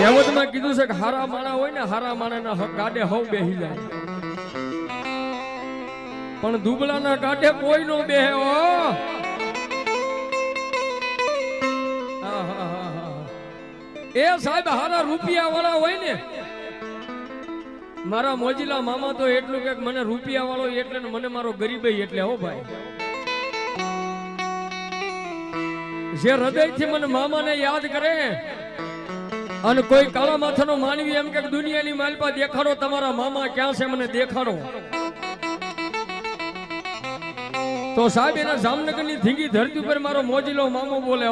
કહેવતમાં કીધું છે કે હારા માણા હોય ને, હારા માણાના ગાડે હવ બેહી જાય. પણ દુબળાના ગાડે કોઈ નો બેહે હો. એ સાહેબ હારા રૂપિયા વાળા હોય ને, મારા મોજીલા મામા તો એટલું કે મને રૂપિયા વાળો એટલે મને મારો ગરીબ એટલે હો ભાઈ. જે હૃદયથી મને મામાને યાદ કરે અને કોઈ કાળા માથાનો માનવી એમ કે દુનિયાની માલપા દેખાડો, તમારા મામા ક્યાં છે મને દેખાડો. તો સાહેબ, એના જામનગરની ધીંગી ધરતી ઉપર મારો મોજીલો મામો બોલે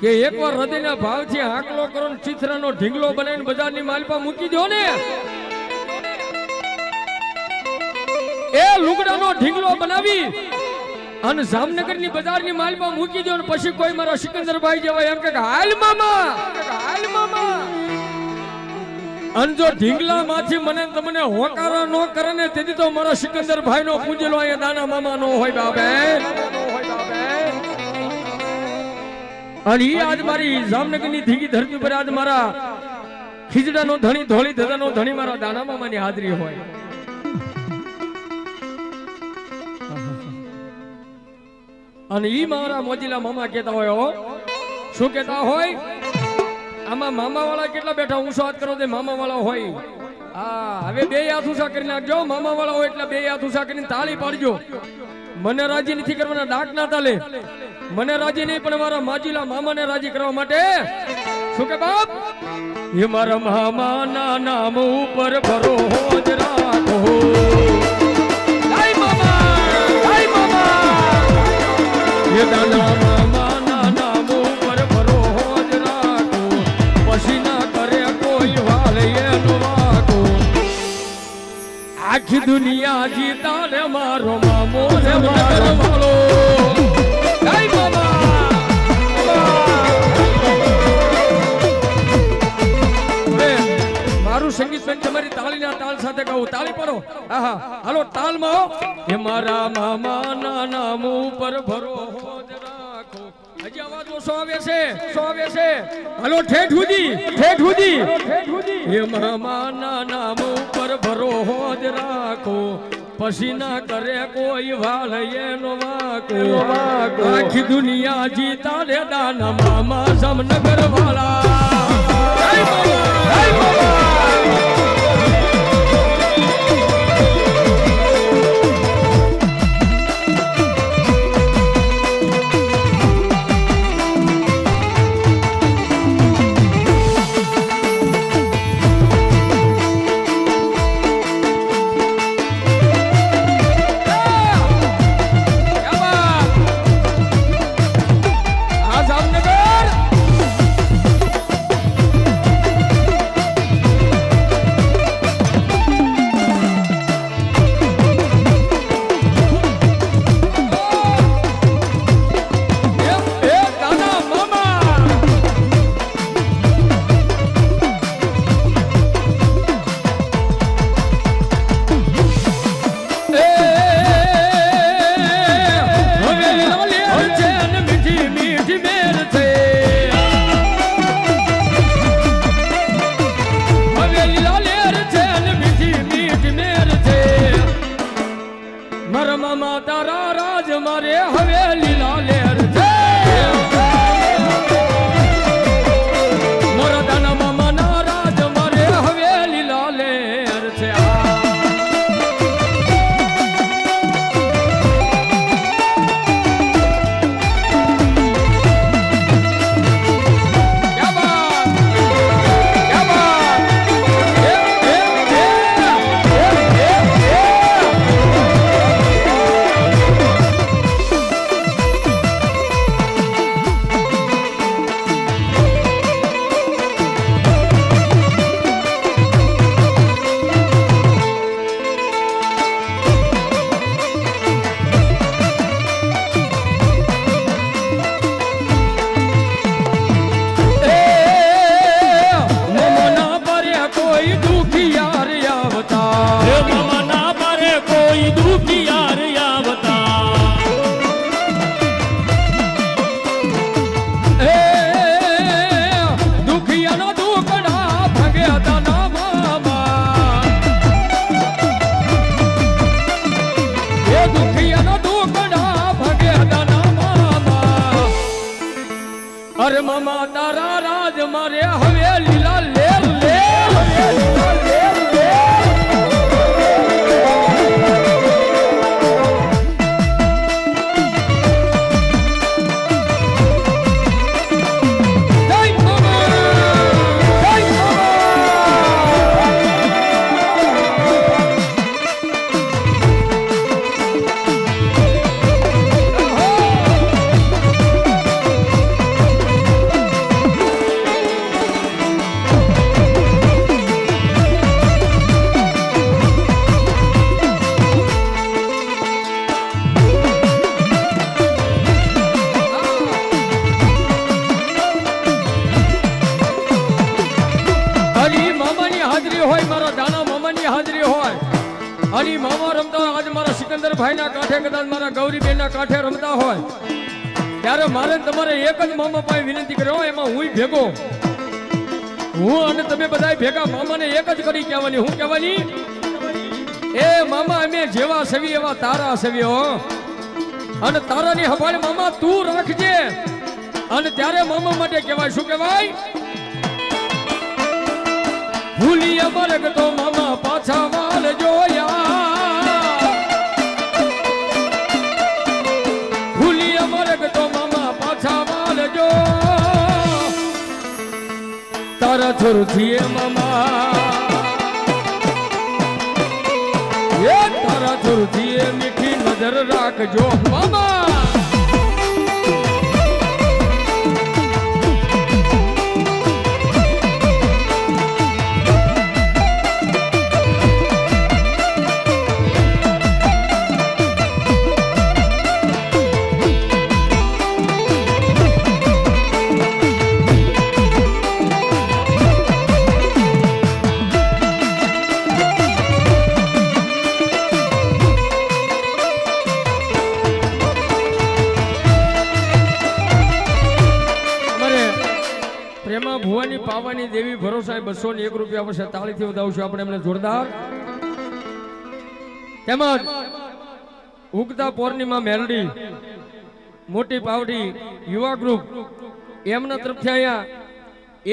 કે એકવાર હૃદયના ભાવથી હાકલો કરો ને ચિત્રનો ઢીંગલો બનાવીને બજારની માલપા મૂકી દો ને. એ લુગડાનો ઢીંગલો બનાવી અને જામનગરની બજારની માલમાં મૂકી દો ને પછી કોઈ મારા સિકંદરભાઈ જેવા એમ કે હાલ મામા હાલ મામા. અને જો ઢીંગલા માંથી મને તમને હોકારો ન કરે ને, તેથી તો મારા સિકંદરભાઈ નો પૂજેલો અહીંયા દાના મામા નો હોય બાબે અને ઈ આજ મારી જામનગરની ધીંગી ધરતી પર આજ મારા ખીજડાનો ધણી, ધોળી ધજાનો ધણી મારા દાના મામાની હાજરી હોય. અને ઈ મારા મોજીલા મામા કહેતા હોય, હો. શું કહેતા હોય? આમાં મામા વાળા કેટલા બેઠા? ઊંચો હાથ કરો તે મામા વાળા હોય. હા હવે બે હાથ ઊંચા કરી નાખજો મામા વાળા હોય એટલે બે હાથ ઊંચા કરીને તાળી પાડજો. મને રાજી નથી કરવાના, ડાક ના તાલે. મને રાજી નહીં, પણ મારા માજીલા મામાને રાજી કરવા માટે. શું કે બાપ? એ મારા મામાના નામ ઉપર ભરોજ રાખો. આખી દુનિયા જીતા મારો મામો રે મારો વાલો મારું સંગીત બેન તમારી તાળીના તાલ સાથે ગાવું. તાળી પડો. આહા. હાલો તાલમાં એ મારા મામાના નામ ઉપર ભરોજ રાખો. હજી અવાજ ઓછો આવે છે? આવે છે? હાલો ઠેઠ સુધી ઠેઠ નામ ઉપર ભરોજ રાખો. પછી ના કરે કોઈ વાલ એનો વાકો. આખી દુનિયા જીતા રે દાના મામા જામનગર વાળા મામા. મારે હવે ત્યારે મારે તમારે એક જ મામા પાસે વિનંતી કરો એમાં હું ભેગો. હું અને તમે બધા ભેગા મામાને એક જ કરી કહેવાની, હું કહેવાની? એ મામા, અમે જેવા સવી એવા તારા સેવી, હો. અને તારાની હભાળ મામા, તું રાખજે. અને ત્યારે મામા માટે કહેવાય, શું કહેવાય? ભૂલી અમરગ તો મામા, પાછા માલ જોયા. તારા છોરથી મમા એ તારા છોરથી મીઠી નજર રાખજો મામા. બસો ને એક રૂપિયા વર્ષે તાળીથી વધાવશું આપણે એમને જોરદાર. તેમજ ઉગતા પૂર્ણિમા મેલડી, મોટી પાવડી યુવા ગ્રુપ, એમના તરફથી અહીંયા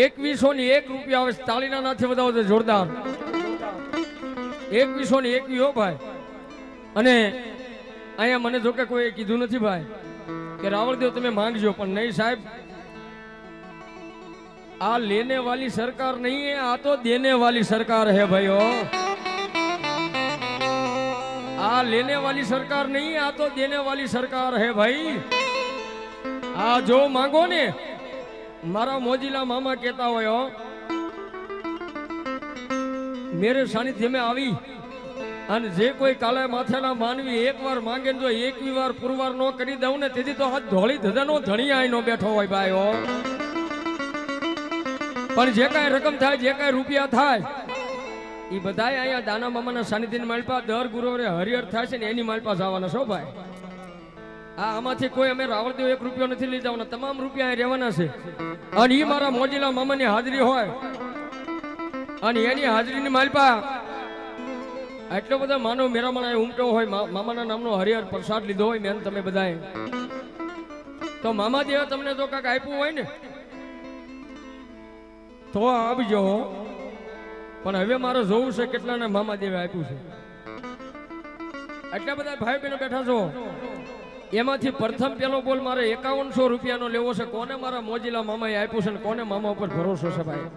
એકવીસો ને એક રૂપિયા આવે તાળીના નાથે વધાવો છે, જોરદાર. એકવીસો ને એકવી હો ભાઈ. અને અહીંયા મને જો કે કોઈ કીધું નથી ભાઈ, કે રાવળદેવ તમે માંગજો, પણ નહીં સાહેબ આ લેને વાલી સરકાર નહીં હે, આ તો દેને વાલી સરકાર હે ભાઈઓ. આ લેને વાલી સરકાર નહીં આ તો દેને વાલી સરકાર હે ભાઈ. આ જો માંગો ને, મારા મોજીલા મામા કહેતા હોય મેરે સાનિધ્ય મેં આવી, અને જે કોઈ કાલે માથેના માનવી એકવાર માંગે જો એકવી વાર પુરવાર ન કરી દઉં ને, તેથી તો હાથ ધોળી ધધાનો ધણી આઈનો બેઠો હોય ભાઈઓ. પણ જે કાંઈ રકમ થાય, જે કાંઈ રૂપિયા થાય એ બધાય અહીંયા દાના મામાના સાનિધ્ય માલપા દર ગુરુવારે હરિહર થાય છે ને એની માલપા જવાના છો ભાઈ. આ આમાંથી કોઈ અમે રાવળદેવ એક રૂપિયો નથી લઈ જવાના, તમામ રૂપિયા રહેવાના છે. અને એ મારા મોજીલા મામાની હાજરી હોય. અને એની હાજરીની માલપા એટલો બધો માનવ મેરામણ ઉમટો હોય મામાના નામનો હરિહર પ્રસાદ લીધો હોય મેન તમે બધાએ. તો મામા જેવા તમને જો કાંઈક આપ્યું હોય ને તો આપજો પણ હવે મારે જોવું છે કેટલાને મામા દેવે આપ્યું છે. એટલા બધા ભાઈ બહેનો બેઠા છો. એમાંથી પ્રથમ પેલો બોલ મારે એકાવનસો રૂપિયાનો લેવો છે. કોને મારા મોજીલા મામાએ આપ્યું છે ને કોને મામા ઉપર ભરોસો છે ભાઈ?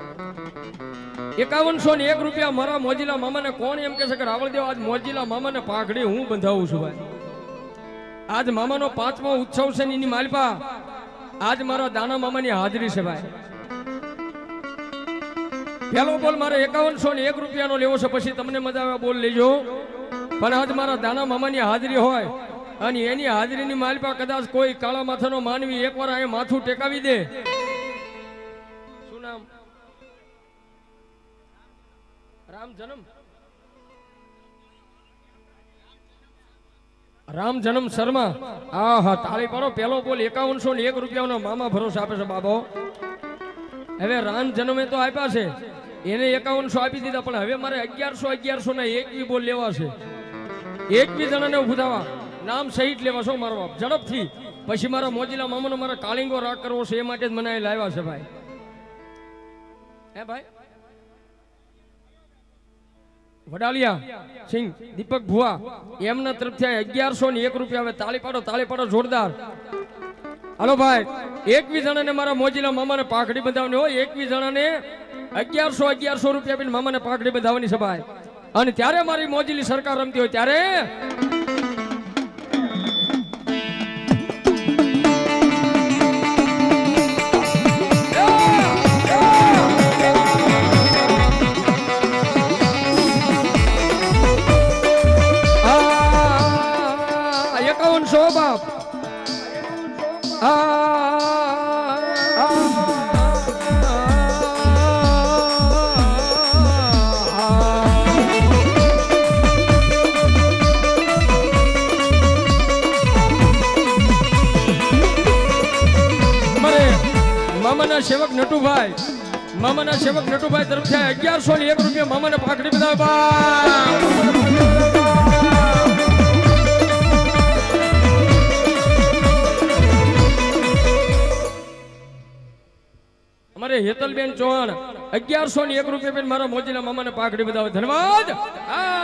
એકાવનસો ને એક રૂપિયા મારા મોજીલા મામાને કોણ એમ કે છે કે રાવળદેવ આજ મોજીલા મામાને પાઘડી હું બંધાવું છું ભાઈ? આજ મામાનો પાંચમો ઉત્સવ છે ને એની માલપા. આજ મારા દાના મામાની હાજરી છે ભાઈ. પેલો બોલ મારે એકાવનસો ને એક રૂપિયાનો લેવો છે, પછી તમને મજા આવે બોલ લેજો. પણ આજ મારા દાના મામાની હાજરી હોય અને એની હાજરીની માલપા કદાચ કોઈ કાળા માથાનો માનવી એકવાર અહીંયા માથું ટેકાવી દે. શું નામ? રામ જન્મ. રામ જન્મ શર્મા. હા હા તાળી પાડો. પેલો બોલ એકાવનસો ને એક રૂપિયાનો મામા ભરોસો આપે છે, બાબો. હવે રામ જન્મે તો આપ્યા છે. એને એકાવનસો આપી દીધા, પણ હવે મારે અગિયારસો અગિયારસો ને એકવી બોલ લેવા છે. એકવી જણાને ઉભું નામ સહિત લેવા છો મારો બાપ. ઝડપથી. પછી મારા મોજીલા મામાનો મારા કાલિંગો રાગ કરવો છે, એ માટે જ મને લાવ્યા છે ભાઈ. હે ભાઈ? વડાલિયા, સિંહ, દીપક ભુવા, એમના તરફથી અગિયારસો ને એક રૂપિયા આવે તાળી પાડો તાળી પાડો, જોરદાર. હાલો ભાઈ એકવીસ જણાને મારા મોજીલા મામાને પાઘડી બંધાવવાની હોય એકવીસ જણાને અગિયારસો અગિયારસો રૂપિયા મામાને પાઘડી બંધાવવાની ભાઈ. અને ત્યારે મારી મોજીલી સરકાર રમતી હોય ત્યારે સેવક નટુભાઈ. મામાના સેવક નટુભાઈ તરફથી અગિયારસો ને એક રૂપિયા મામાને પાકડી બધા અમારે હેતલબેન ચૌહાણ, અગિયારસો ને એક રૂપિયા બેન મારા મોજીના મામાને પાકડી બધા ધન્યવાદ. આ.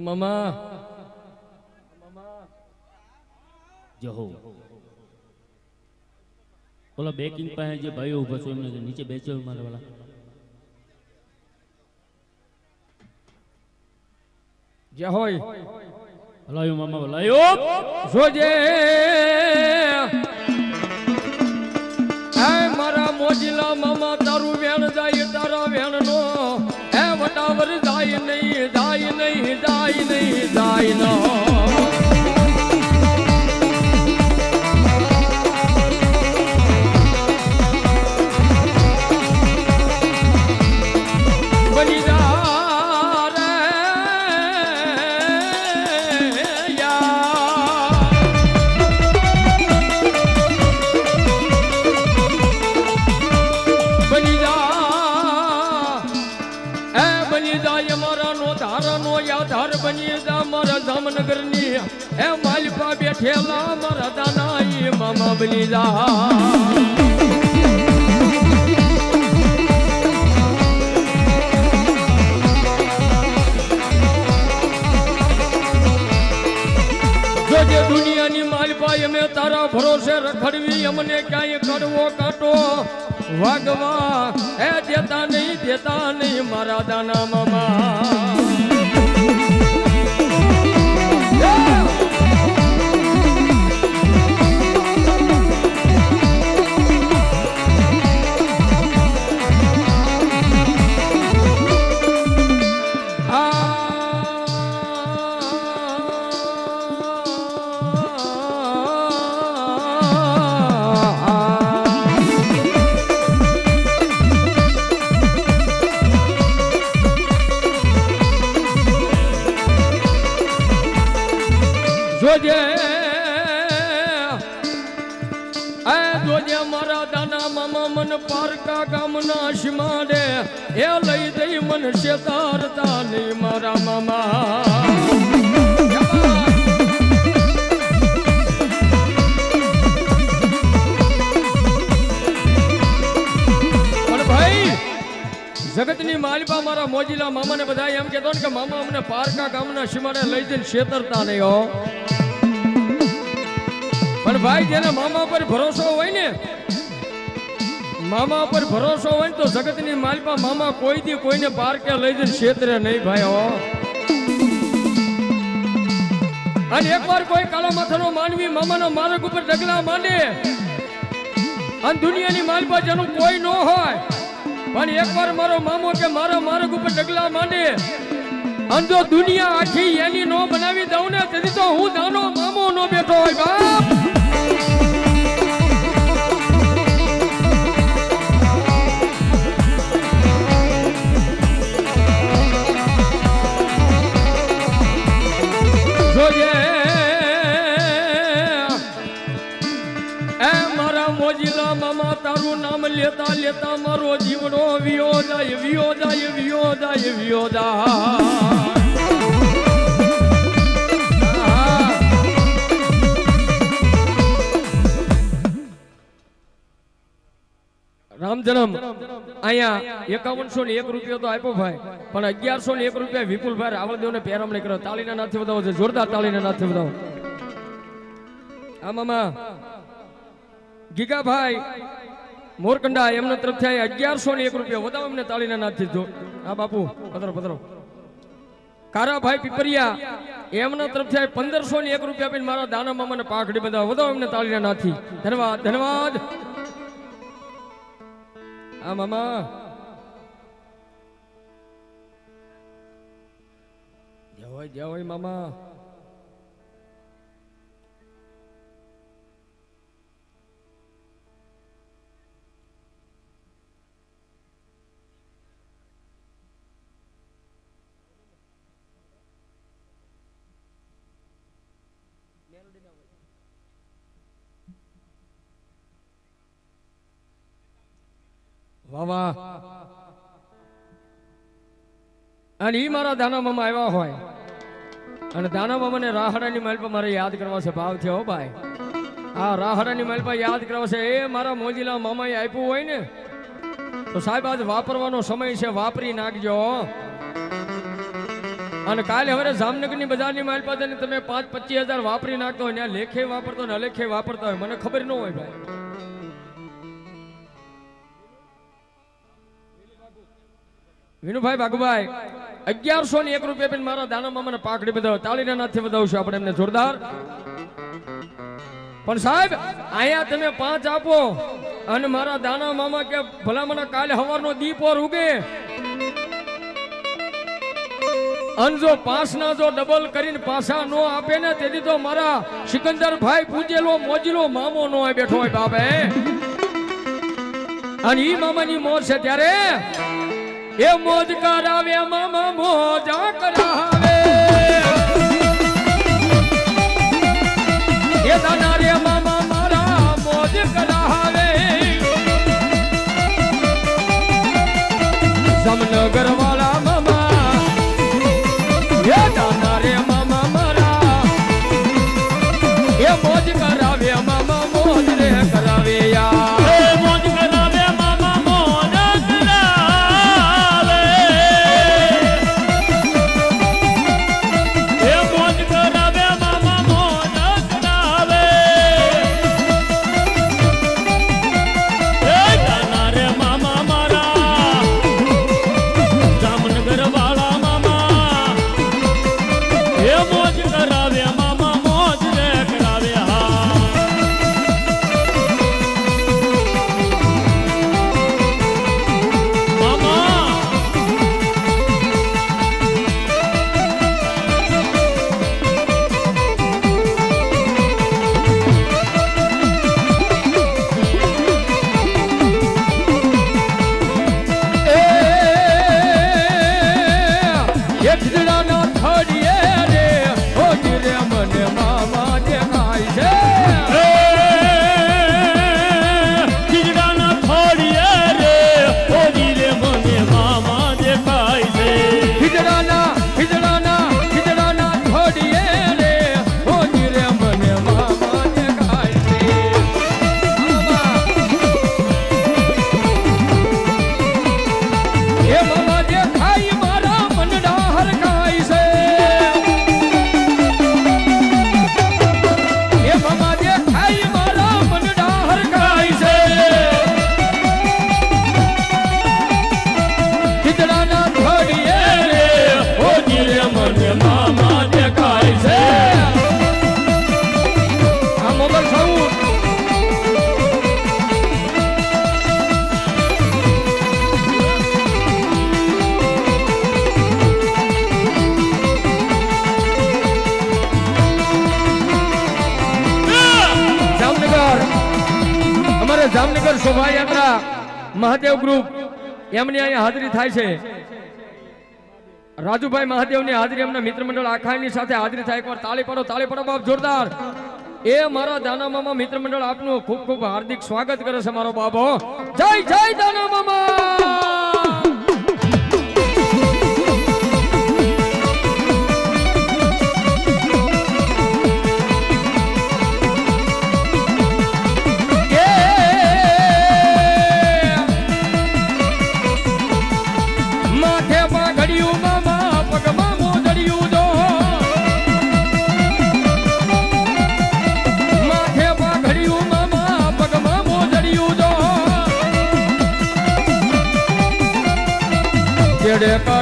મામા બેકિંગ પાસે જે ભાઈઓ ઊભા છો, એમને નીચે બેસો મારે વાળા. જે હોય. હલાયો મામા, હલાયો. જોજે. મારા મોજીલા મામા, તારું વેણ જાય, તારા વેણ નો એ વટાવર જાય નહીં જાય જાય નહીં જાય બની જા. જોજે દુનિયાની માલપાઈ અમે તારા ભરોસે રખડવી, અમને ક્યાંય કરવો કાંટો? વાગવા એ દેતા નહીં દેતા નહીં મારા દાના મામા. જોજે. એ જોજે મારા દાના મામા મન પારકા ગામના સીમાડે એ લઈ દઈ મન શેતારતા નહીં મારા મામા. જગતની માલિપા મારા મોજીલા મામાને બધા એમ કહેતો ને કે મામા અમને પારકા ગામના સીમાડે લઈ જઈને છેતરતા નહીં હો. પણ ભાઈ જેને મામા પર ભરોસો હોય ને, મામા પર ભરોસો હોય તો જગતની માલિપા મામા કોઈ દી કોઈને પારકે લઈ જઈને છેતરે નહીં ભાઈ હો. અને એકવાર કોઈ કાળો માથાનો માનવી મામાના માર્ગ ઉપર ડગલા માંડે, અને દુનિયાની માલિપા જેનું કોઈ ન હોય પણ એકવાર મારો મામો કે મારા માર્ગ ઉપર ડગલા માંડે અને જો દુનિયા આખી એની નો બનાવી દઉં ને, તેથી તો હું નાનો મામો નો બેઠો હોય, બાપ. જીવડો વિયો જાય વિયો વિયોદા. રામ જન્મ. અહીંયા એકાવનસો ને એક રૂપિયો તો આપ્યો ભાઈ, પણ અગિયારસો ને એક રૂપિયા વિપુલભાઈ રાવળદેવ ને પેરામણી કર્યો. તાળીના નાથે બતાવો છે, જોરદાર તાળીના બતાવો આ મામા. ગીગાભાઈ મોરકંડા એમના તરફથી અગિયારસો ને એક રૂપિયા. વધાવો એમને તાળીના નાથથી જો. હા, બાપુ, પધરો પધરો. કારાભાઈ પીપરિયા, એમના તરફથી પંદરસો ને એક રૂપિયા આપીને મારા દાના મામાને પાઘડી બધા. વધાવો એમને તાળીના નાથી ધન્યવાદ ધન્યવાદ. આ મામા. જય હોય જય હોય, મામા. વાહ અને ઈ મારા દાના મામા આવ્યા હોય. અને દાનામામાને રાહડાની માલ પર મારે યાદ કરવા છે. ભાવ થયો ભાઈ. આ રાહડાની માલ પર યાદ કરવા છે. એ મારા મોજીલા મામાએ આપ્યું હોય ને, તો સાહેબ આજ વાપરવાનો સમય છે. વાપરી નાખજો. અને કાલે હવે જામનગરની બજારની માલ પાસે ને તમે પાંચ પચીસ હજાર વાપરી નાખતો હોય, ત્યાં લેખે વાપરતો ને અલેખે વાપરતા હોય. મને ખબર ન હોય ભાઈ. વિનુભાઈ ભાગુભાઈ અગિયારસો ને એક રૂપિયા પણ મારા દાના મામાને પાકડી બધાવો તાળીના નાથે વધાવશું. આપણે એમને જોરદાર. પણ સાહેબ, અહીંયા તમે પાંચ આપો અને મારા દાના મામા કે ભલામણા કાલે હવારનો દીપ ઉગે. અને જો પાંચ ના જો ડબલ કરીને પાછા નો આપે ને, તેથી તો મારા સિકંદરભાઈ પૂજેલો, મોજલો મામો નો બેઠો હોય બાપે અને ઈ મામાની મોજ છે ત્યારે એ મોજ કરાવે, મામા મોજા કરાવે. એ દાના રે, મામા મારા મોજ કરાવે. જામનગર વાળા એમની અહીંયા હાજરી થાય છે. રાજુભાઈ મહાદેવની હાજરી એમના મિત્ર મંડળ આખાની સાથે હાજરી થાય. એકવાર તાળી પડો તાળી પડો બાપ, જોરદાર. એ મારા દાના મામા મિત્ર મંડળ આપનું ખૂબ ખૂબ હાર્દિક સ્વાગત કરે છે મારો બાબો જય જય દાના મામા step up.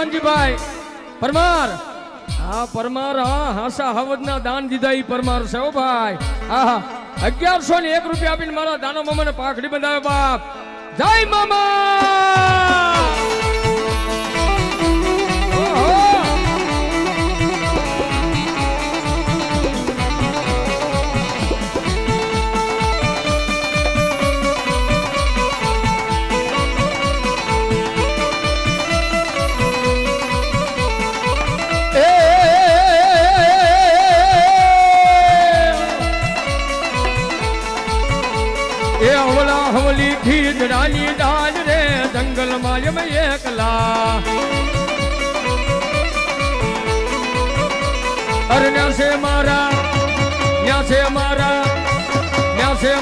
ભગવાનજીભાઈ પરમાર. હા પરમાર, હા, હાસા હવદના દાન દીધા ઈ પરમાર છે ઓ ભાઈ. આહા અગિયારસો ને એક રૂપિયા આપીને મારા દાનો મામાને પાખડી બંધાવે બાપ. જય મામા! ગજરાની ડાળ રે, જંગલમાં યમ એકલા. અરે ન્યા છે મારા, ન્યા છે મારા, ન્યા છે